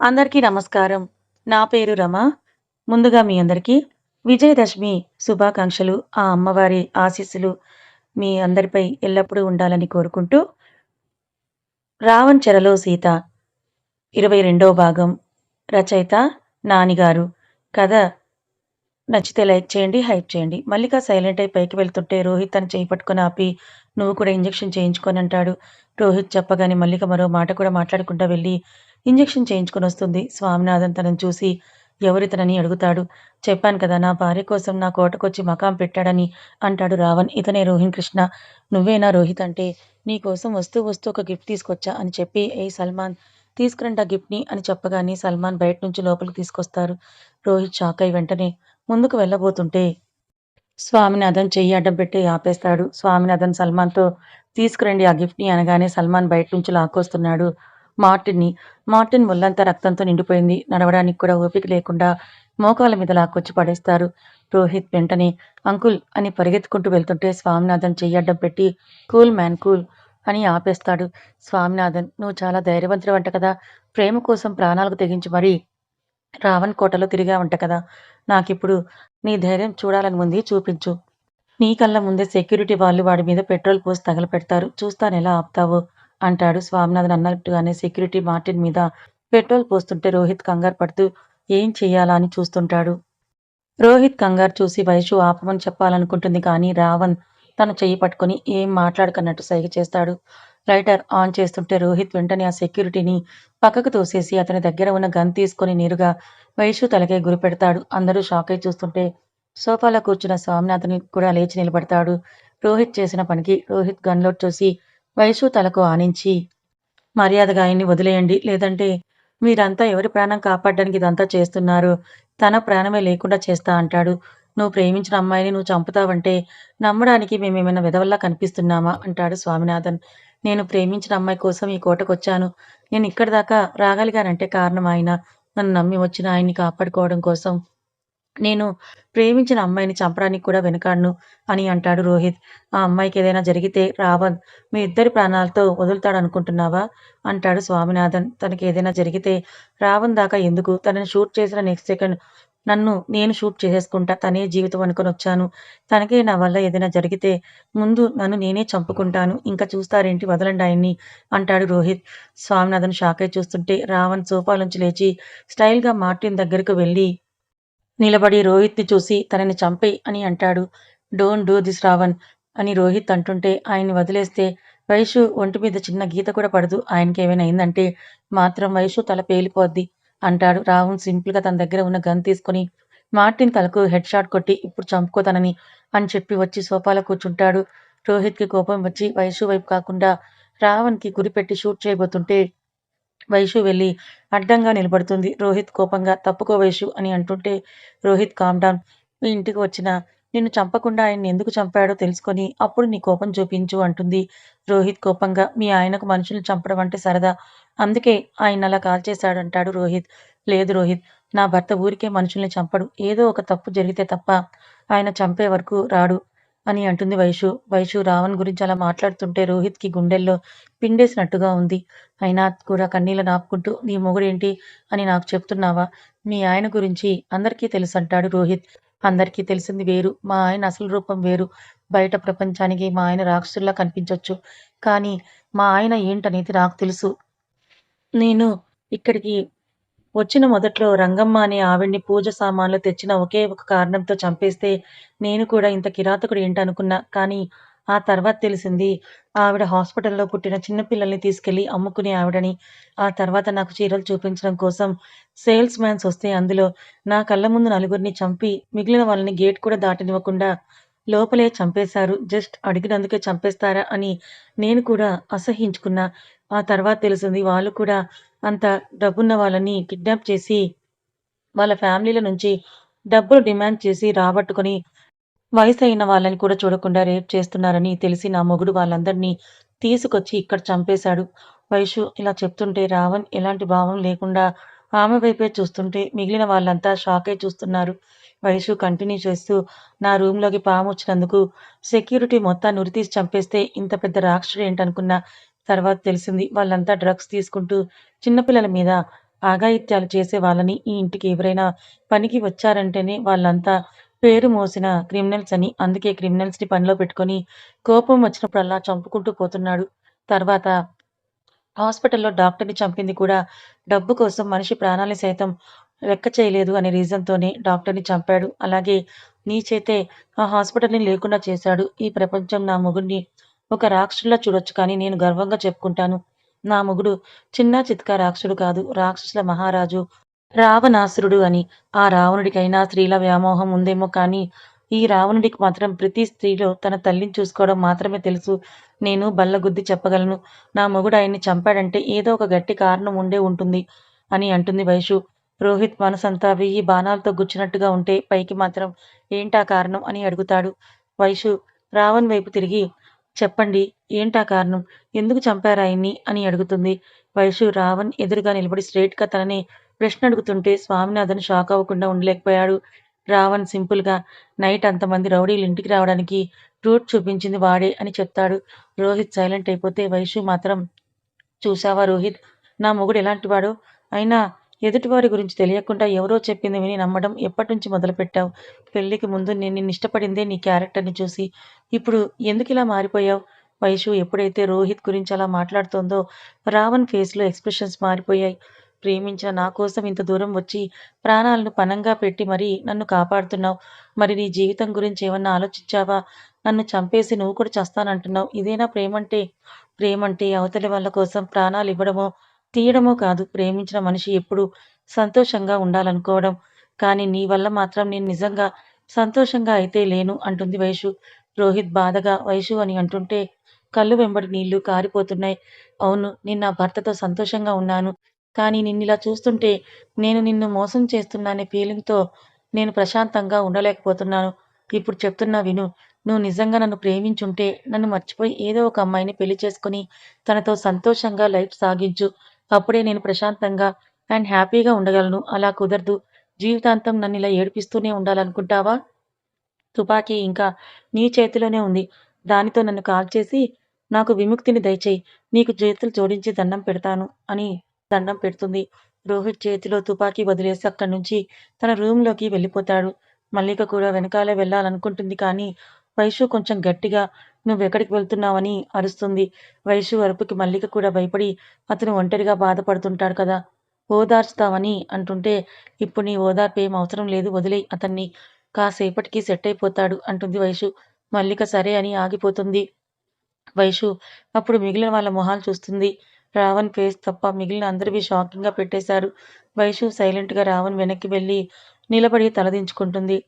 అందరికీ నమస్కారం. నా పేరు రమ. ముందుగా మీ అందరికీ విజయదశమి శుభాకాంక్షలు. ఆ అమ్మవారి ఆశీస్సులు మీ అందరిపై ఎల్లప్పుడూ ఉండాలని కోరుకుంటూ 'రావణ్ చెరలో సీత' 22వ భాగం రచయిత నానిగారు. కథ నచ్చితే లైక్ చేయండి, హైప్ చేయండి. మల్లిక సైలెంట్ అయి పైకి వెళ్తుంటే రోహిత్ తను చేయి పట్టుకుని ఆపి నువ్వు కూడా ఇంజెక్షన్ చేయించుకోనంటాడు. రోహిత్ చెప్పగానే మల్లిక మరో మాట కూడా మాట్లాడకుండా వెళ్ళి ఇంజెక్షన్ చేయించుకొనొస్తుంది. స్వామినాథన్ తనని చూసి ఎవరితనని అడుగుతాడు. చెప్పాను కదా నా భార్య కోసం నా కోటకొచ్చి మకాం పెట్టాడని అంటాడు రావణ్. ఇతనే రోహిణ్ కృష్ణ. నువ్వేనా రోహిత్ అంటే నీకోసం వస్తూ వస్తూ ఒక గిఫ్ట్ తీసుకొచ్చా అని చెప్పి ఏ సల్మాన్ తీసుకురండి ఆ గిఫ్ట్ని అని చెప్పగానే సల్మాన్ బయట నుంచి లోపలికి తీసుకొస్తారు. రోహిత్ షాక్ అయి వెంటనే ముందుకు వెళ్ళబోతుంటే స్వామినాథన్ చెయ్యి అడ్డం పెట్టి ఆపేస్తాడు. స్వామినాథన్ సల్మాన్తో తీసుకురండి ఆ గిఫ్ట్ని అనగానే సల్మాన్ బయట నుంచి లాక్కొస్తున్నాడు మార్టిన్ని. మార్టిన్ ఒళ్ళంతా రక్తంతో నిండిపోయింది. నడవడానికి కూడా ఓపిక లేకుండా మోకాల మీద లాక్కొచ్చి పడేస్తారు. రోహిత్ వెంటనే అంకుల్ అని పరిగెత్తుకుంటూ వెళ్తుంటే స్వామినాథన్ చెయ్యడ్డం పెట్టి కూల్ మ్యాన్ కూల్ అని ఆపేస్తాడు. స్వామినాథన్ నువ్వు చాలా ధైర్యవంతుడివంట కదా! ప్రేమ కోసం ప్రాణాలకు తెగించి మరీ రావణ్ కోటలో తిరిగావంట కదా! నాకిప్పుడు నీ ధైర్యం చూడాలని ఉంది చూపించు. నీ కళ్ళ ముందే సెక్యూరిటీ వాళ్ళు వాడి మీద పెట్రోల్ పోసి తగలపెడతారు. చూస్తానెలా ఆపుతావో అంటాడు. స్వామినాథన్ అన్నట్టుగానే సెక్యూరిటీ మార్టిన్ మీద పెట్రోల్ పోస్తుంటే రోహిత్ కంగారు పడుతూ ఏం చెయ్యాలా అని చూస్తుంటాడు. రోహిత్ కంగారు చూసి వైషు ఆపమని చెప్పాలనుకుంటుంది కానీ రావణ్ తను చెయ్యి పట్టుకొని ఏం మాట్లాడకన్నట్టు సైగ చేస్తాడు. లైటర్ ఆన్ చేస్తుంటే రోహిత్ వెంటనే ఆ సెక్యూరిటీని పక్కకు తోసేసి అతని దగ్గర ఉన్న గన్ తీసుకొని నేరుగా వైషు తలకే గురిపెడతాడు. అందరూ షాకై చూస్తుంటే సోఫాలో కూర్చున్న స్వామినాథన్ కూడా లేచి నిలబడతాడు. రోహిత్ చేసిన పనికి రోహిత్ గన్ చూసి వయసు తలకు ఆనించి మర్యాదగా ఆయన్ని వదిలేయండి. లేదంటే మీరంతా ఎవరి ప్రాణం కాపాడడానికి ఇదంతా చేస్తున్నారు? తన ప్రాణమే లేకుండా చేస్తా అంటాడు. నువ్వు ప్రేమించిన అమ్మాయిని నువ్వు చంపుతావంటే నమ్మడానికి మేమేమైనా విధవల్లా కనిపిస్తున్నామా? అంటాడు స్వామినాథన్. నేను ప్రేమించిన అమ్మాయి కోసం ఈ కోటకొచ్చాను. నేను ఇక్కడి దాకా రాగలిగానంటే కారణం ఆయన. నన్ను నమ్మి వచ్చిన ఆయన్ని కాపాడుకోవడం కోసం. నేను ప్రేమించిన అమ్మాయిని చంపడానికి కూడా వెనకాడను అని అంటాడు రోహిత్. ఆ అమ్మాయికి ఏదైనా జరిగితే రావణ్ మీ ఇద్దరి ప్రాణాలతో వదులుతాడు అనుకుంటున్నావా అంటాడు స్వామినాథన్. తనకి ఏదైనా జరిగితే రావణ్ దాకా ఎందుకు? తనని షూట్ చేసిన నెక్స్ట్ సెకండ్ నన్ను నేను షూట్ చేసేసుకుంటా. తనే జీవితం అనుకొనొచ్చాను. తనకే నా వల్ల ఏదైనా జరిగితే ముందు నన్ను నేనే చంపుకుంటాను. ఇంకా చూస్తారేంటి వదలండి ఆయన్ని అంటాడు రోహిత్. స్వామినాథన్ షాకై చూస్తుంటే రావణ్ సోఫాలోంచి లేచి స్టైల్గా మార్టిన్ దగ్గరకు వెళ్ళి నిలబడి రోహిత్ని చూసి తనని చంపెయ్ అని అంటాడు. డోంట్ డూ దిస్ రావణ్ అని రోహిత్ అంటుంటే ఆయన్ని వదిలేస్తే వైషు ఒంటి మీద చిన్న గీత కూడా పడదు. ఆయనకేమైనా అయిందంటే మాత్రం వైషు తల పేలిపోద్ది అంటాడు. రావణ్ సింపుల్గా తన దగ్గర ఉన్న గన్ తీసుకొని మార్టిన్ తలకు హెడ్ షాట్ కొట్టి ఇప్పుడు చంపుకో తనని అని చెప్పి వచ్చి సోఫాలో కూర్చుంటాడు. రోహిత్కి కోపం వచ్చి వైషు వైపు కాకుండా రావణ్కి గురిపెట్టి షూట్ చేయబోతుంటే వైషు వెళ్ళి అడ్డంగా నిలబడుతుంది. రోహిత్ కోపంగా తప్పుకో వైషు అని అంటుంటే రోహిత్ కామ్ డౌన్. మీ ఇంటికి వచ్చిన నిన్ను చంపకుండా ఆయన్ని ఎందుకు చంపాడో తెలుసుకొని అప్పుడు నీ కోపం చూపించు అంటుంది. రోహిత్ కోపంగా మీ ఆయనకు మనుషుల్ని చంపడం అంటే సరదా. అందుకే ఆయన్నలా కాల్చేశాడంటాడు రోహిత్. లేదు రోహిత్ నా భర్త ఊరికే మనుషుల్ని చంపడు. ఏదో ఒక తప్పు జరిగితే తప్ప ఆయన చంపే వరకు రాడు అని అంటుంది వైషు. వైషు రావణ్ గురించి అలా మాట్లాడుతుంటే రోహిత్కి గుండెల్లో పిండేసినట్టుగా ఉంది. అయినా కూడా కన్నీళ్ళు ఆపుకుంటూ నీ మొగుడేంటి అని నాకు చెప్తున్నావా? మీ ఆయన గురించి అందరికీ తెలుసు అంటాడు రోహిత్. అందరికీ తెలిసింది వేరు. మా ఆయన అసలు రూపం వేరు. బయట ప్రపంచానికి మా ఆయన రాక్షసుల్లా కనిపించవచ్చు కానీ మా ఆయన ఏంటనేది నాకు తెలుసు. నేను ఇక్కడికి వచ్చిన మొదట్లో రంగమ్మ అనే ఆవిడ్ని పూజ సామాన్లు తెచ్చిన ఒకే ఒక కారణంతో చంపేస్తే నేను కూడా ఇంత కిరాతకుడు ఏంటనుకున్నా. కానీ ఆ తర్వాత తెలిసింది ఆవిడ హాస్పిటల్లో పుట్టిన చిన్నపిల్లల్ని తీసుకెళ్ళి తీసుకెళ్ళి అమ్ముకునే ఆవిడని. ఆ తర్వాత నాకు చీరలు చూపించడం కోసం సేల్స్ మ్యాన్స్ వస్తే అందులో నా కళ్ళ ముందు నలుగురిని చంపి మిగిలిన వాళ్ళని గేట్ కూడా దాటనివ్వకుండా లోపలే చంపేశారు. జస్ట్ అడిగినందుకే చంపేస్తారా అని నేను కూడా అసహించుకున్నా ఆ తర్వాత తెలిసింది వాళ్ళు కూడా అంత డబ్బున్న వాళ్ళని కిడ్నాప్ చేసి వాళ్ళ ఫ్యామిలీల నుంచి డబ్బులు డిమాండ్ చేసి రాబట్టుకొని అయిన వాళ్ళని కూడా చూడకుండా రేప్ చేస్తున్నారని తెలిసి నా మొగుడు వాళ్ళందరినీ తీసుకొచ్చి ఇక్కడ చంపేశాడు. వైషు ఇలా చెప్తుంటే రావణ్ ఎలాంటి భావం లేకుండా ఆమె వైపే చూస్తుంటే మిగిలిన వాళ్ళంతా షాకే చూస్తున్నారు. వైషు కంటిన్యూ చేస్తూ నా రూమ్లోకి పాము వచ్చినందుకు సెక్యూరిటీ మొత్తాన్ని ఉరితీసి చంపేస్తే ఇంత పెద్ద రాక్షసుడేంటనుకున్నా. తర్వాత తెలిసింది వాళ్ళంతా డ్రగ్స్ తీసుకుంటూ చిన్నపిల్లల మీద ఆగాయిత్యాలు చేసే వాళ్ళని ఈ ఇంటికి ఎవరైనా పనికి వచ్చారంటేనే వాళ్ళంతా పేరు మోసిన క్రిమినల్స్ అని అందుకే క్రిమినల్స్ని పనిలో పెట్టుకొని కోపం వచ్చినప్పుడల్లా చంపుకుంటూ పోతున్నాడు. తర్వాత హాస్పిటల్లో డాక్టర్ని చంపింది కూడా డబ్బు కోసం మనిషి ప్రాణాలు సైతం లెక్క చేయలేదు అనే రీజన్తోనే డాక్టర్ని చంపాడు. అలాగే నీ చేతే ఆ హాస్పిటల్ని లేకుండా చేశాడు. ఈ ప్రపంచం నా మొగుడిని ఒక రాక్షసులా చూడొచ్చు కానీ నేను గర్వంగా చెప్పుకుంటాను. నా మొగుడు చిన్న చిత్క రాక్షసుడు కాదు. రాక్షసుల మహారాజు రావణాసురుడు అని. ఆ రావణుడికైనా స్త్రీల వ్యామోహం ఉందేమో కానీ ఈ రావణుడికి మాత్రం ప్రతి స్త్రీలో తన తల్లిని చూసుకోవడం మాత్రమే తెలుసు. నేను బల్లగుద్ది చెప్పగలను. నా మొగుడు ఆయన్ని చంపాడంటే ఏదో ఒక గట్టి కారణం ఉండే ఉంటుంది అని అంటుంది వైషు. రోహిత్ మనసంతా వెయ్యి బాణాలతో గుచ్చినట్టుగా ఉంటే పైకి మాత్రం ఏంటా కారణం అని అడుగుతాడు. వైషు రావణ్ వైపు తిరిగి చెప్పండి ఏంటా కారణం? ఎందుకు చంపారు ఆయన్ని అని అడుగుతుంది. వైషు రావణ్ ఎదురుగా నిలబడి స్ట్రేట్గా తనని ప్రశ్న అడుగుతుంటే స్వామినాథన్ షాక్ అవ్వకుండా ఉండలేకపోయాడు. రావణ్ సింపుల్గా నైట్ అంతమంది రౌడీలు ఇంటికి రావడానికి రూట్ చూపించింది వాడే అని చెప్తాడు. రోహిత్ సైలెంట్ అయిపోతే వైషు మాత్రం చూసావా రోహిత్? నా మొగుడు ఎలాంటివాడు అయినా ఎదుటివారి గురించి తెలియకుండా ఎవరో చెప్పింది విని నమ్మడం ఎప్పటి నుంచి మొదలుపెట్టావు? పెళ్ళికి ముందు నేను నిన్ను ఇష్టపడిందే నీ క్యారెక్టర్ని చూసి. ఇప్పుడు ఎందుకు ఇలా మారిపోయావు? వైషు ఎప్పుడైతే రోహిత్ గురించి అలా మాట్లాడుతోందో రావణ్ ఫేస్లో ఎక్స్ప్రెషన్స్ మారిపోయాయి. ప్రేమించిన నా కోసం ఇంత దూరం వచ్చి ప్రాణాలను పనంగా పెట్టి మరీ నన్ను కాపాడుతున్నావు. మరి నీ జీవితం గురించి ఏమన్నా ఆలోచించావా? నన్ను చంపేసి నువ్వు కూడా చస్తానంటున్నావు. ఇదేనా ప్రేమంటే? ప్రేమంటే అవతలి వాళ్ళ కోసం ప్రాణాలు ఇవ్వడమో? తీయడమో కాదు ప్రేమించిన మనిషి ఎప్పుడు సంతోషంగా ఉండాలనుకోవడం. కానీ నీ వల్ల మాత్రం నేను నిజంగా సంతోషంగా అయితే లేను అంటుంది వైషు రోహిత్ బాధగా వైషు అని అంటుంటే కళ్ళు వెంబడి నీళ్ళు కారిపోతున్నాయి. అవును నేను నా భర్తతో సంతోషంగా ఉన్నాను. కానీ నిన్నిలా చూస్తుంటే నేను నిన్ను మోసం చేస్తున్నానే ఫీలింగ్తో నేను ప్రశాంతంగా ఉండలేకపోతున్నాను. ఇప్పుడు చెప్తున్నా విను నువ్వు నిజంగా నన్ను ప్రేమించుంటే నన్ను మర్చిపోయి ఏదో ఒక అమ్మాయిని పెళ్ళి చేసుకుని తనతో సంతోషంగా లైఫ్ సాగించు. అప్పుడే నేను ప్రశాంతంగా అండ్ హ్యాపీగా ఉండగలను. అలా కుదరదు. జీవితాంతం నన్ను ఇలా ఏడిపిస్తూనే ఉండాలనుకుంటావా? తుపాకీ ఇంకా నీ చేతిలోనే ఉంది. దానితో నన్ను కాల్ చేసి నాకు విముక్తిని దయచేయి. నీకు చేతులు జోడించి దండం పెడతాను అని దండం పెడుతుంది. రోహిత్ చేతిలో తుపాకీ వదిలేసి అక్కడి నుంచి తన రూమ్లోకి వెళ్ళిపోతాడు. మల్లిక కూడా వెనకాలే వెళ్ళాలనుకుంటుంది కానీ వైషు కొంచెం గట్టిగా నువ్వెక్కడికి వెళ్తున్నావని అరుస్తుంది. వయసు అరుపుకి మల్లిక కూడా భయపడి అతను ఒంటరిగా బాధపడుతుంటాడు కదా. ఓదార్చుతావని అంటుంటే ఇప్పుడు నీ ఓదార్పు ఏం అవసరం లేదు వదిలే అతన్ని. కాసేపటికి సెట్ అయిపోతాడు అంటుంది వైషు మల్లిక సరే అని ఆగిపోతుంది. వైషు అప్పుడు మిగిలిన వాళ్ళ మొహాలు చూస్తుంది. రావణ్ ఫేస్ తప్ప మిగిలిన అందరివి షాకింగ్గా పెట్టేశారు. వైషు సైలెంట్గా రావణ్ వెనక్కి వెళ్ళి నిలబడి తలదించుకుంటుంది.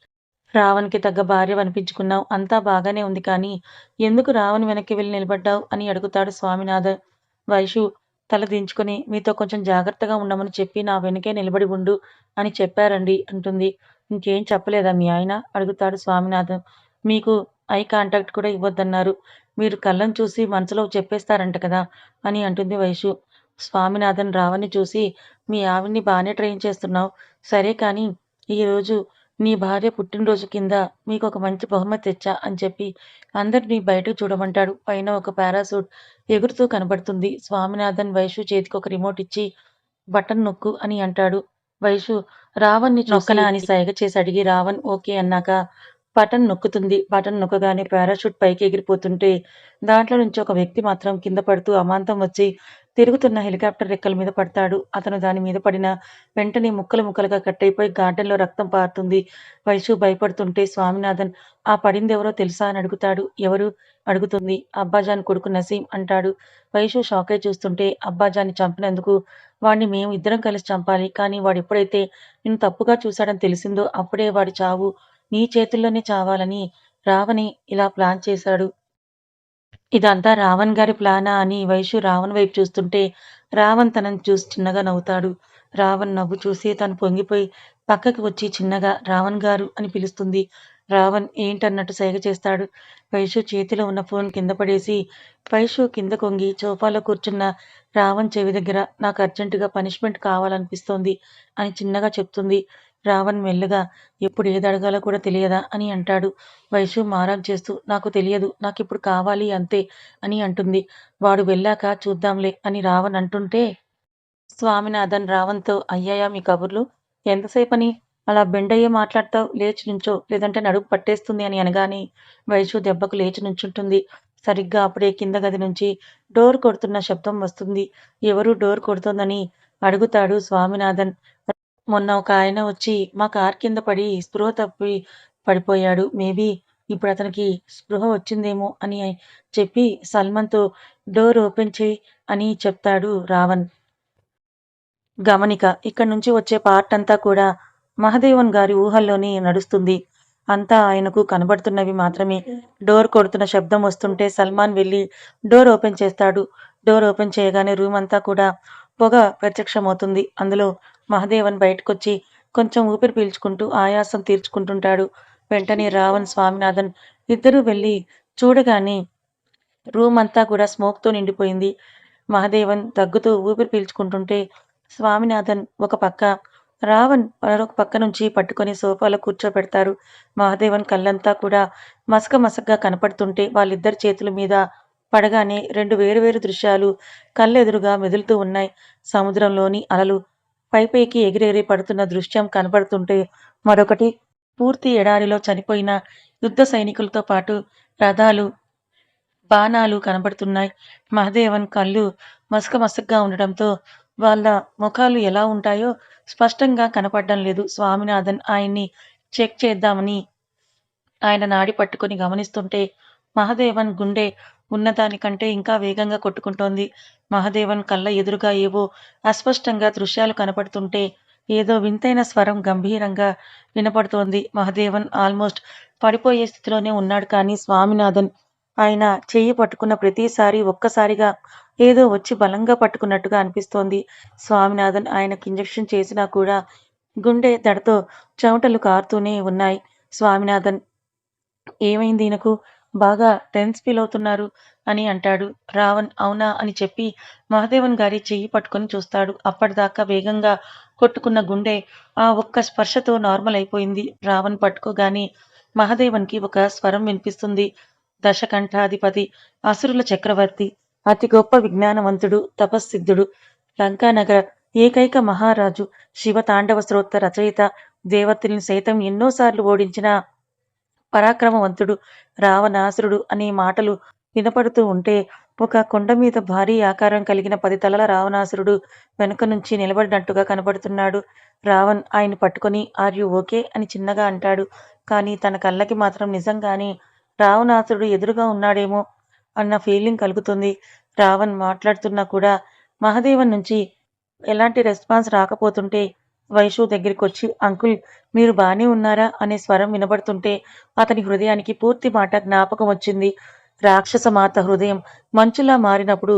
రావణ్కి తగ్గ భార్య అనిపించుకున్నావు అంతా బాగానే ఉంది కానీ ఎందుకు రావణ్ వెనక్కి వెళ్ళి నిలబడ్డావు అని అడుగుతాడు స్వామినాథన్. వైషు తల దించుకొని మీతో కొంచెం జాగ్రత్తగా ఉండమని చెప్పి నా వెనకే నిలబడి ఉండు అని చెప్పారండి అంటుంది. ఇంకేం చెప్పలేదా మీ ఆయన? అడుగుతాడు స్వామినాథన్. మీకు ఐ కాంటాక్ట్ కూడా ఇవ్వద్దన్నారు. మీరు కళ్ళను చూసి మనసులో చెప్పేస్తారంట కదా అని అంటుంది వైషు. స్వామినాథన్ రావణ్ని చూసి మీ ఆవిడ్ని బాగానే ట్రైన్ చేస్తున్నావు. సరే కానీ ఈరోజు నీ భార్య పుట్టినరోజు కింద మీకు ఒక మంచి బహుమతి తెచ్చా అని చెప్పి అందరినీ బయటకు చూడమంటాడు. పైన ఒక పారాసూట్ ఎగురుతూ కనబడుతుంది. స్వామినాథన్ వైషు చేతికి ఒక రిమోట్ ఇచ్చి బటన్ నొక్కు అని అంటాడు. వైషు రావణ్ని నొక్కనా అని సైగ చేసి అడిగి రావణ్ ఓకే అన్నాక బటన్ నొక్కుతుంది. బటన్ నొక్కగానే పారాషూట్ పైకి ఎగిరిపోతుంటే దాంట్లో నుంచి ఒక వ్యక్తి మాత్రం కింద పడుతూ అమాంతం వచ్చి తిరుగుతున్న హెలికాప్టర్ రెక్కల మీద పడతాడు. అతను దాని మీద పడిన వెంటనే ముక్కలు ముక్కలుగా కట్టయిపోయి గార్డెన్లో రక్తం పారుతుంది. వైశు భయపడుతుంటే స్వామినాథన్ ఆ పడింది ఎవరో తెలుసా? అని అడుగుతాడు. ఎవరు? అడుగుతుంది. అబ్బాజాన్ కొడుకు నసీం అంటాడు. వైశు షాకే చూస్తుంటే అబ్బాజాన్ని చంపినందుకు వాడిని మేము ఇద్దరం కలిసి చంపాలి. కానీ వాడు ఎప్పుడైతే నిన్ను తప్పుగా చూశాడని తెలిసిందో అప్పుడే వాడి చావు నీ చేతుల్లోనే చావాలని రావణి ఇలా ప్లాన్ చేశాడు. ఇదంతా రావణ్ గారి ప్లానా అని వైశు రావణ్ వైపు చూస్తుంటే రావణ్ తనని చూసి చిన్నగా నవ్వుతాడు. రావణ్ నవ్వు చూసి తను పొంగిపోయి పక్కకి వచ్చి చిన్నగా రావణ్ గారు అని పిలుస్తుంది. రావణ్ ఏంటన్నట్టు సైగ చేస్తాడు. వైశు చేతిలో ఉన్న ఫోన్ కింద పడేసి వైషు కింద కొంగి సోఫాలో కూర్చున్న రావణ్ చెవి దగ్గర నాకు అర్జెంటుగా పనిష్మెంట్ కావాలనిపిస్తోంది అని చిన్నగా చెప్తుంది. రావణ్ మెల్లగా ఎప్పుడు ఏది అడగాలో కూడా తెలియదా? అని అంటాడు. వైషు మారాం చేస్తూ నాకు తెలియదు నాకు ఇప్పుడు కావాలి అంతే అని అంటుంది. వాడు వెళ్ళాక చూద్దాంలే అని రావణ్ అంటుంటే స్వామినాథన్ రావణ్తో అయ్యాయా మీ కబుర్లు? ఎంతసేపని? అలా బెండయ్యే మాట్లాడతావు లేచి నుంచో లేదంటే నడుపు పట్టేస్తుంది అని అనగానే వైషు దెబ్బకు లేచి నుంచుంటుంది. సరిగ్గా అప్పుడే కింద గది నుంచి డోర్ కొడుతున్న శబ్దం వస్తుంది. ఎవరు డోర్ కొడుతోందని అడుగుతాడు స్వామినాథన్. మొన్న ఒక ఆయన వచ్చి మా కార్ కింద పడి స్పృహ తప్పి పడిపోయాడు. మేబీ ఇప్పుడు అతనికి స్పృహ వచ్చిందేమో అని చెప్పి సల్మాన్తో డోర్ ఓపెన్ చేయి అని చెప్తాడు రావణ్. గమనిక ఇక్కడ నుంచి వచ్చే పార్ట్ అంతా కూడా మహదేవన్ గారి ఊహల్లోనే నడుస్తుంది. అంతా ఆయనకు కనబడుతున్నవి మాత్రమే. డోర్ కొడుతున్న శబ్దం వస్తుంటే సల్మాన్ వెళ్ళి డోర్ ఓపెన్ చేస్తాడు. డోర్ ఓపెన్ చేయగానే రూమ్ అంతా కూడా పొగ ప్రత్యక్షమవుతుంది. అందులో మహదేవన్ బయటకొచ్చి కొంచెం ఊపిరి పీల్చుకుంటూ ఆయాసం తీర్చుకుంటుంటాడు. వెంటనే రావణ్ స్వామినాథన్ ఇద్దరూ వెళ్ళి చూడగానే రూమ్ అంతా కూడా స్మోక్తో నిండిపోయింది. మహదేవన్ దగ్గుతూ ఊపిరి పీల్చుకుంటుంటే స్వామినాథన్ ఒక పక్క రావణ్ మరొక పక్క నుంచి పట్టుకొని సోఫాలో కూర్చోబెడతారు. మహాదేవన్ కళ్ళంతా కూడా మసక మసకగా కనపడుతుంటే వాళ్ళిద్దరి చేతుల మీద పడగానే రెండు వేరువేరు దృశ్యాలు కళ్ళెదురుగా మెదులుతూ ఉన్నాయి. సముద్రంలోని అలలు పైపైకి ఎగిరెగిరి పడుతున్న దృశ్యం కనబడుతుంటే మరొకటి పూర్తి ఎడారిలో చనిపోయిన యుద్ధ సైనికులతో పాటు రథాలు బాణాలు కనబడుతున్నాయి. మహదేవన్ కళ్ళు మసక మసకగా ఉండడంతో వాళ్ళ ముఖాలు ఎలా ఉంటాయో స్పష్టంగా కనపడడం లేదు. స్వామినాథన్ ఆయన్ని చెక్ చేద్దామని ఆయన నాడి పట్టుకొని గమనిస్తుంటే మహదేవన్ గుండె ఉన్నదానికంటే ఇంకా వేగంగా కొట్టుకుంటోంది. మహదేవన్ కళ్ళ ఎదురుగా ఏవో అస్పష్టంగా దృశ్యాలు కనపడుతుంటే ఏదో వింతైన స్వరం గంభీరంగా వినపడుతోంది. మహదేవన్ ఆల్మోస్ట్ పడిపోయే స్థితిలోనే ఉన్నాడు కానీ స్వామినాథన్ ఆయన చెయ్యి పట్టుకున్న ప్రతిసారి ఒక్కసారిగా ఏదో వచ్చి బలంగా పట్టుకున్నట్టుగా అనిపిస్తోంది. స్వామినాథన్ ఆయనకు ఇంజెక్షన్ చేసినా కూడా గుండె దడతో చెమటలు కారుతూనే ఉన్నాయి. స్వామినాథన్ ఏమైంది ఈయనకు? బాగా టెన్స్ ఫీల్ అవుతున్నారు అని అంటాడు. రావణ్ అవునా అని చెప్పి మహాదేవన్ గారి చెయ్యి పట్టుకొని చూస్తాడు. అప్పటిదాకా వేగంగా కొట్టుకున్న గుండె ఆ ఒక్క స్పర్శతో నార్మల్ అయిపోయింది. రావణ్ పట్టుకోగానే మహాదేవన్కి ఒక స్వరం వినిపిస్తుంది. దశకంఠాధిపతి అసురుల చక్రవర్తి అతి గొప్ప విజ్ఞానవంతుడు తపస్సిద్ధుడు లంకానగర ఏకైక మహారాజు శివ తాండవ శ్రోత్త రచయిత దేవతల్ని సైతం ఎన్నోసార్లు ఓడించిన పరాక్రమవంతుడు రావణాసురుడు అనే మాటలు వినపడుతూ ఉంటే ఒక కొండ మీద భారీ ఆకారం కలిగిన పది తలల రావణాసురుడు వెనుక నుంచి నిలబడినట్టుగా కనబడుతున్నాడు రావణ్ ఆయన పట్టుకొని ఆర్ యు ఓకే? అని చిన్నగా అంటాడు. కానీ తన కళ్ళకి మాత్రం నిజంగానే రావణాసురుడు ఎదురుగా ఉన్నాడేమో అన్న ఫీలింగ్ కలుగుతుంది. రావణ్ మాట్లాడుతున్నా కూడా మహదేవన్ నుంచి ఎలాంటి రెస్పాన్స్ రాకపోతుంటే వైషు దగ్గరికి వచ్చి అంకుల్ మీరు బానే ఉన్నారా? అనే స్వరం వినబడుతుంటే అతని హృదయానికి పూర్తి మాట జ్ఞాపకం వచ్చింది. రాక్షస మాత హృదయం మంచులా మారినప్పుడు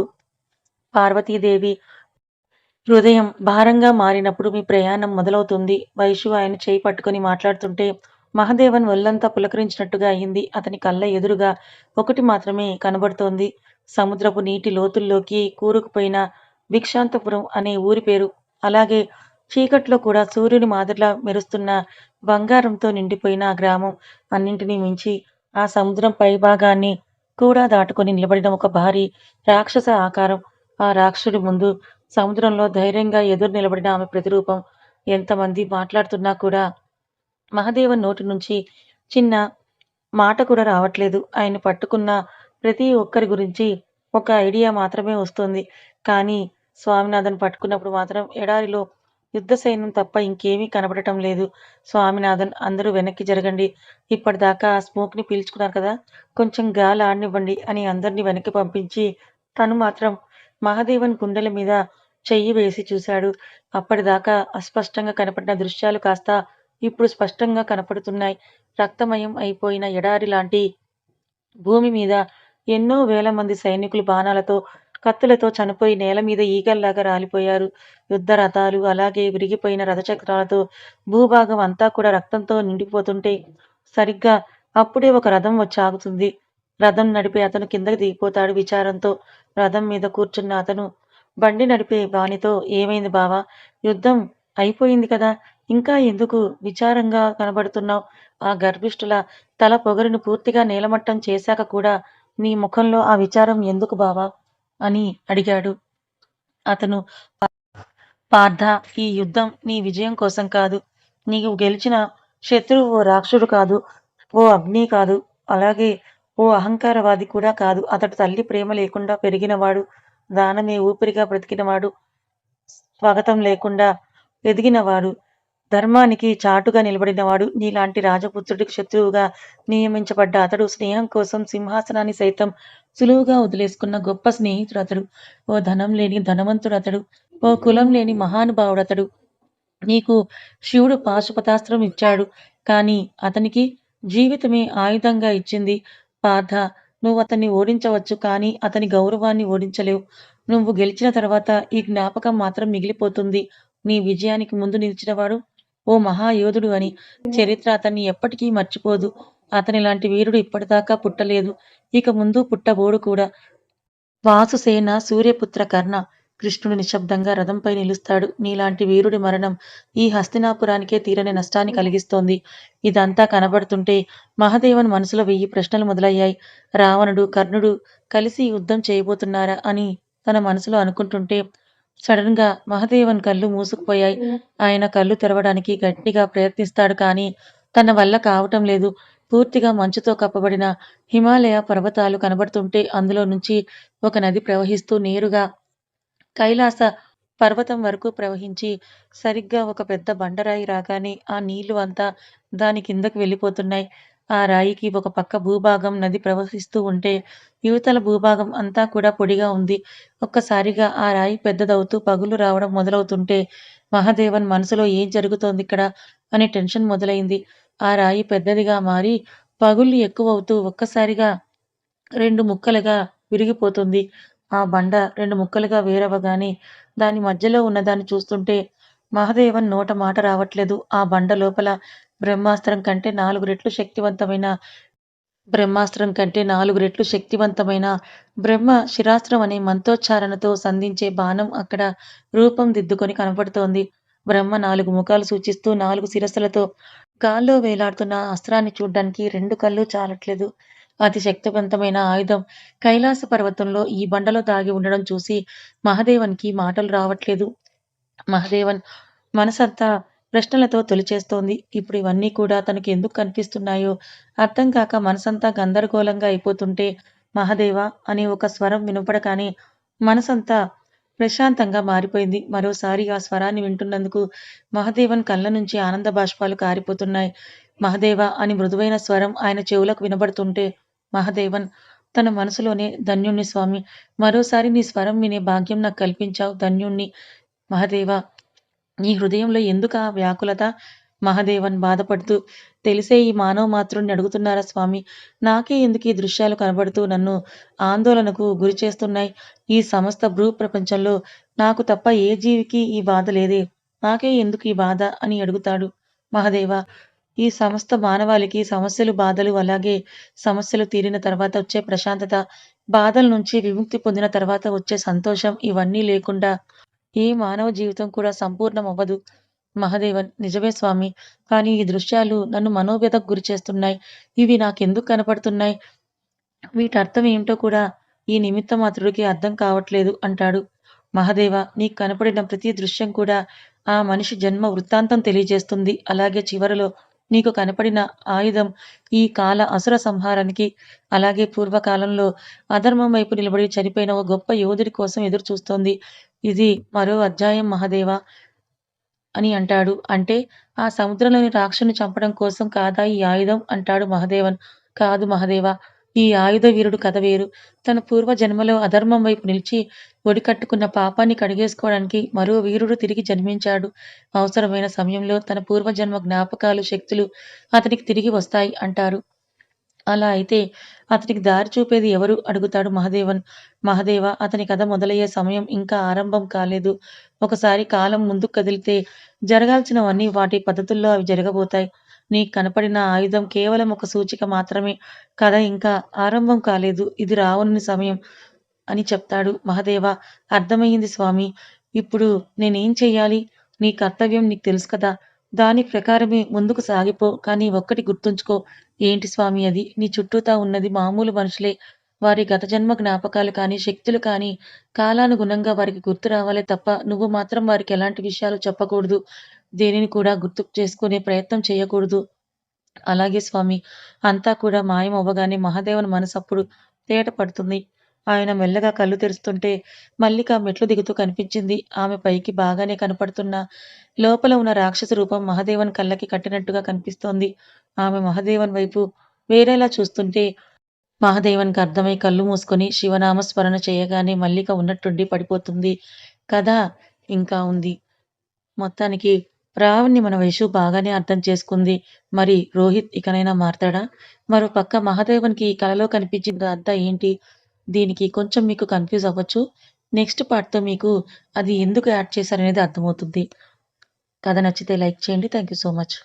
పార్వతీదేవి హృదయం భారంగా మారినప్పుడు మీ ప్రయాణం మొదలవుతుంది. వైషు ఆయన చేయి పట్టుకొని మాట్లాడుతుంటే మహదేవన్ ఒళ్ళంతా పులకరించినట్టుగా అయింది. అతని కళ్ళ ఎదురుగా ఒకటి మాత్రమే కనబడుతోంది. సముద్రపు నీటి లోతుల్లోకి కూరుకుపోయిన భిక్షాంతపురం అనే ఊరి పేరు. అలాగే చీకట్లో కూడా సూర్యుని మాదిరిలా మెరుస్తున్న బంగారంతో నిండిపోయిన ఆ గ్రామం అన్నింటినీ మించి ఆ సముద్రం పైభాగాన్ని కూడా దాటుకొని నిలబడిన ఒక భారీ రాక్షస ఆకారం. ఆ రాక్షసుడి ముందు సముద్రంలో ధైర్యంగా ఎదురు నిలబడిన ఆమె ప్రతిరూపం ఎంతమంది మాట్లాడుతున్నా కూడా మహదేవన్ నోటి నుంచి చిన్న మాట కూడా రావట్లేదు. ఆయన పట్టుకున్న ప్రతి ఒక్కరి గురించి ఒక ఐడియా మాత్రమే వస్తుంది. కానీ స్వామినాథన్ పట్టుకున్నప్పుడు మాత్రం ఎడారిలో యుద్ధ సైన్యం తప్ప ఇంకేమీ కనబడటం లేదు. స్వామినాథన్ అందరూ వెనక్కి జరగండి. ఇప్పటిదాకా ఆ స్మోక్ని పీల్చుకున్నారు కదా. కొంచెం గాలి ఆడనివ్వండి అని అందరినీ వెనక్కి పంపించి తను మాత్రం మహాదేవన్ గుండెల మీద చెయ్యి వేసి చూశాడు. అప్పటిదాకా అస్పష్టంగా కనపడిన దృశ్యాలు కాస్త ఇప్పుడు స్పష్టంగా కనపడుతున్నాయి. రక్తమయం అయిపోయిన ఎడారి లాంటి భూమి మీద ఎన్నో వేల మంది సైనికులు బాణాలతో కత్తులతో చనిపోయి నేల మీద ఈగల్లాగా రాలిపోయారు. యుద్ధ రథాలు అలాగే విరిగిపోయిన రథచక్రాలతో భూభాగం అంతా కూడా రక్తంతో నిండిపోతుంటే సరిగ్గా అప్పుడే ఒక రథం వచ్చి ఆగుతుంది. రథం నడిపే అతను కిందకి దిగిపోతాడు విచారంతో. రథం మీద కూర్చున్న అతను బండి నడిపే వానితో ఏమైంది బావా? యుద్ధం అయిపోయింది కదా ఇంకా ఎందుకు విచారంగా కనబడుతున్నావు ఆ గర్భిష్ఠుల తల పొగరును పూర్తిగా నేలమట్టం చేశాక కూడా నీ ముఖంలో ఆ విచారం ఎందుకు బావా? అని అడిగాడు. అతను పార్థ ఈ యుద్ధం నీ విజయం కోసం కాదు. నీవు గెలిచిన శత్రువు ఓ రాక్షసుడు కాదు ఓ అగ్ని కాదు అలాగే ఓ అహంకారవాది కూడా కాదు. అతడు తల్లి ప్రేమ లేకుండా పెరిగినవాడు దానమే ఊపిరిగా బ్రతికినవాడు స్వాగతం లేకుండా ఎదిగినవాడు. ధర్మానికి చాటుగా నిలబడినవాడు నీలాంటి రాజపుత్రుడికి శత్రువుగా నియమించబడ్డ అతడు స్నేహం కోసం సింహాసనాన్ని సైతం సులువుగా వదిలేసుకున్న గొప్ప స్నేహితుడు అతడు. ఓ ధనం లేని ధనవంతుడు అతడు. ఓ కులం లేని మహానుభావుడు అతడు. నీకు శివుడు పాశుపతాస్త్రం ఇచ్చాడు. కానీ అతనికి జీవితమే ఆయుధంగా ఇచ్చింది. పార్థ నువ్వు అతన్ని ఓడించవచ్చు కానీ అతని గౌరవాన్ని ఓడించలేవు. నువ్వు గెలిచిన తర్వాత ఈ జ్ఞాపకం మాత్రం మిగిలిపోతుంది. నీ విజయానికి ముందు నిలిచినవాడు ఓ మహాయోధుడు అని. చరిత్ర అతన్ని ఎప్పటికీ మర్చిపోదు. అతని లాంటి వీరుడు ఇప్పటిదాకా పుట్టలేదు. ఇక ముందు పుట్టబోడు కూడా. వాసుసేన సూర్యపుత్ర కర్ణ కృష్ణుడు నిశ్శబ్దంగా రథంపై నిలుస్తాడు. నీలాంటి వీరుడి మరణం ఈ హస్తినాపురానికే తీరని నష్టాన్ని కలిగిస్తోంది. ఇదంతా కనబడుతుంటే మహదేవన్ మనసులో వెయ్యి ప్రశ్నలు మొదలయ్యాయి. రావణుడు కర్ణుడు కలిసి యుద్ధం చేయబోతున్నారా అని తన మనసులో అనుకుంటుంటే సడన్గా మహదేవన్ కళ్ళు మూసుకుపోయాయి. ఆయన కళ్ళు తెరవడానికి గట్టిగా ప్రయత్నిస్తాడు కానీ తన వల్ల కావటం లేదు. పూర్తిగా మంచుతో కప్పబడిన హిమాలయ పర్వతాలు కనబడుతుంటే అందులో నుంచి ఒక నది ప్రవహిస్తూ నేరుగా కైలాస పర్వతం వరకు ప్రవహించి సరిగ్గా ఒక పెద్ద బండరాయి రాగానే ఆ నీళ్ళు అంతా దాని కిందకు వెళ్ళిపోతున్నాయి. ఆ రాయికి ఒక పక్క భూభాగం నది ప్రవహిస్తూ ఉంటే యువతల భూభాగం అంతా కూడా పొడిగా ఉంది. ఒక్కసారిగా ఆ రాయి పెద్దదవుతూ పగులు రావడం మొదలవుతుంటే మహాదేవన్ మనసులో ఏం జరుగుతోంది ఇక్కడ అనే టెన్షన్ మొదలైంది. ఆ రాయి పెద్దదిగా మారి పగుళ్ళు ఎక్కువవుతూ ఒక్కసారిగా రెండు ముక్కలుగా విరిగిపోతుంది. ఆ బండ రెండు ముక్కలుగా వేరవగానే దాని మధ్యలో ఉన్నదాన్ని చూస్తుంటే మహదేవన్ నోట మాట రావట్లేదు. ఆ బండ లోపల బ్రహ్మాస్త్రం కంటే నాలుగు రెట్లు శక్తివంతమైన బ్రహ్మాస్త్రం కంటే నాలుగు రెట్లు శక్తివంతమైన బ్రహ్మ శిరాస్త్రం అనే మంత్రోచ్చారణతో సంధించే బాణం అక్కడ రూపం దిద్దుకొని కనపడుతోంది. బ్రహ్మ నాలుగు ముఖాలు సూచిస్తూ నాలుగు శిరస్సులతో గాల్లో వేలాడుతున్న అస్త్రాన్ని చూడ్డానికి రెండు కళ్ళు చాలట్లేదు. అతి శక్తివంతమైన ఆయుధం కైలాస పర్వతంలో ఈ బండలో దాగి ఉండడం చూసి మహదేవన్కి మాటలు రావట్లేదు. మహదేవన్ మనసంతా ప్రశ్నలతో తొలిచేస్తోంది. ఇప్పుడు ఇవన్నీ కూడా తనకి ఎందుకు కనిపిస్తున్నాయో అర్థం కాక మనసంతా గందరగోళంగా అయిపోతుంటే మహదేవ అనే ఒక స్వరం వినపడగానే మనసంతా ప్రశాంతంగా మారిపోయింది. మరోసారి ఆ స్వరాన్ని వింటున్నందుకు మహదేవన్ కళ్ళ నుంచి ఆనంద బాష్పాలు కారిపోతున్నాయి. మహదేవ అని మృదువైన స్వరం ఆయన చెవులకు వినబడుతుంటే మహదేవన్ తన మనసులోనే ధన్యుణ్ణి స్వామి మరోసారి నీ స్వరం వినే భాగ్యం నాకు కల్పించావు ధన్యుణ్ణి మహదేవ నీ హృదయంలో ఎందుకు ఆ వ్యాకులత? మహదేవన్ బాధపడుతూ తెలిసే ఈ మానవ మాతృని అడుగుతున్నారా స్వామి? నాకే ఎందుకు ఈ దృశ్యాలు కనబడుతూ నన్ను ఆందోళనకు గురి చేస్తున్నాయి? ఈ సమస్త భూ ప్రపంచంలో నాకు తప్ప ఏ జీవికి ఈ బాధ లేదే. నాకే ఎందుకు ఈ బాధ? అని అడుగుతాడు మహదేవ. ఈ సమస్త మానవాళికి సమస్యలు బాధలు అలాగే సమస్యలు తీరిన తర్వాత వచ్చే ప్రశాంతత బాధల నుంచి విముక్తి పొందిన తర్వాత వచ్చే సంతోషం ఇవన్నీ లేకుండా ఏ మానవ జీవితం కూడా సంపూర్ణం అవ్వదు మహదేవన్ నిజమే స్వామి. కానీ ఈ దృశ్యాలు నన్ను మనోవ్యతకు గురి చేస్తున్నాయి. ఇవి నాకెందుకు కనపడుతున్నాయి? వీటి అర్థం ఏమిటో కూడా ఈ నిమిత్త మాత్రుడికి అర్థం కావట్లేదు అంటాడు. మహదేవ నీకు కనపడిన ప్రతి దృశ్యం కూడా ఆ మనిషి జన్మ వృత్తాంతం తెలియజేస్తుంది. అలాగే చివరలో నీకు కనపడిన ఆయుధం ఈ కాల అసుర సంహారానికి అలాగే పూర్వకాలంలో అధర్మం వైపు నిలబడి చనిపోయిన ఒక గొప్ప యోధుడి కోసం ఎదురు చూస్తోంది ఇది మరో అధ్యాయం మహదేవ అని అంటాడు. అంటే ఆ సముద్రంలోని రాక్షసుని చంపడం కోసం కాదా ఈ ఆయుధం? అంటాడు మహదేవన్. కాదు మహదేవ ఈ ఆయుధ వీరుడు కథ వేరు. తన పూర్వ జన్మలో అధర్మం వైపు నిలిచి ఒడికట్టుకున్న పాపాన్ని కడిగేసుకోవడానికి మరో వీరుడు తిరిగి జన్మించాడు. అవసరమైన సమయంలో తన పూర్వజన్మ జ్ఞాపకాలు శక్తులు అతనికి తిరిగి వస్తాయి అంటారు. అలా అయితే అతనికి దారి చూపేది ఎవరు? అడుగుతాడు మహదేవన్. మహదేవ అతని కథ మొదలయ్యే సమయం ఇంకా ఆరంభం కాలేదు. ఒకసారి కాలం ముందుకు కదిలితే జరగాల్సినవన్నీ వాటి పద్ధతుల్లో అవి జరగబోతాయి. నీకు కనపడిన ఆయుధం కేవలం ఒక సూచిక మాత్రమే. కథ ఇంకా ఆరంభం కాలేదు. ఇది రావణుని సమయం అని చెప్తాడు మహదేవ. అర్థమయ్యింది స్వామి. ఇప్పుడు నేనేం చెయ్యాలి? నీ కర్తవ్యం నీకు తెలుసు కదా. దాని ప్రకారమే ముందుకు సాగిపో కానీ ఒక్కటి గుర్తుంచుకో ఏంటి స్వామి అది నీ చుట్టూతా ఉన్నది మామూలు మనుషులే వారి గత జన్మ జ్ఞాపకాలు కానీ, శక్తులు కానీ కాలానుగుణంగా వారికి గుర్తు రావాలే తప్ప, నువ్వు మాత్రం వారికి ఎలాంటి విషయాలు చెప్పకూడదు. దేనిని కూడా గుర్తు చేసుకునే ప్రయత్నం చేయకూడదు. అలాగే స్వామి. అంతా కూడా మాయం అవ్వగానే మహాదేవుని మనసు అప్పుడు తేట పడుతుంది. ఆయన మెల్లగా కళ్ళు తెరుస్తుంటే మల్లిక మెట్లు దిగుతూ కనిపించింది. ఆమె పైకి బాగానే కనపడుతున్న లోపల ఉన్న రాక్షస రూపం మహదేవన్ కళ్ళకి కట్టినట్టుగా కనిపిస్తోంది. ఆమె మహదేవన్ వైపు వేరేలా చూస్తుంటే మహదేవన్కి అర్థమై కళ్ళు మూసుకొని శివనామ స్మరణ చేయగానే మల్లిక ఉన్నట్టుండి పడిపోతుంది. కథ ఇంకా ఉంది. మొత్తానికి రావణ్ణి మన వైషు బాగానే అర్థం చేసుకుంది. మరి రోహిత్ ఇకనైనా మారతాడా? మరోపక్క మహాదేవన్‌కి ఈ కలలో కనిపించింది అంతా ఏంటి? దీనికి కొంచెం మీకు కన్‌ఫ్యూజ్ అవ్వచ్చు. నెక్స్ట్ పార్ట్‌తో మీకు అది ఎందుకు యాడ్ చేశారనేది అర్థమవుతుంది. కథ నచ్చితే లైక్ చేయండి. Thank you so much.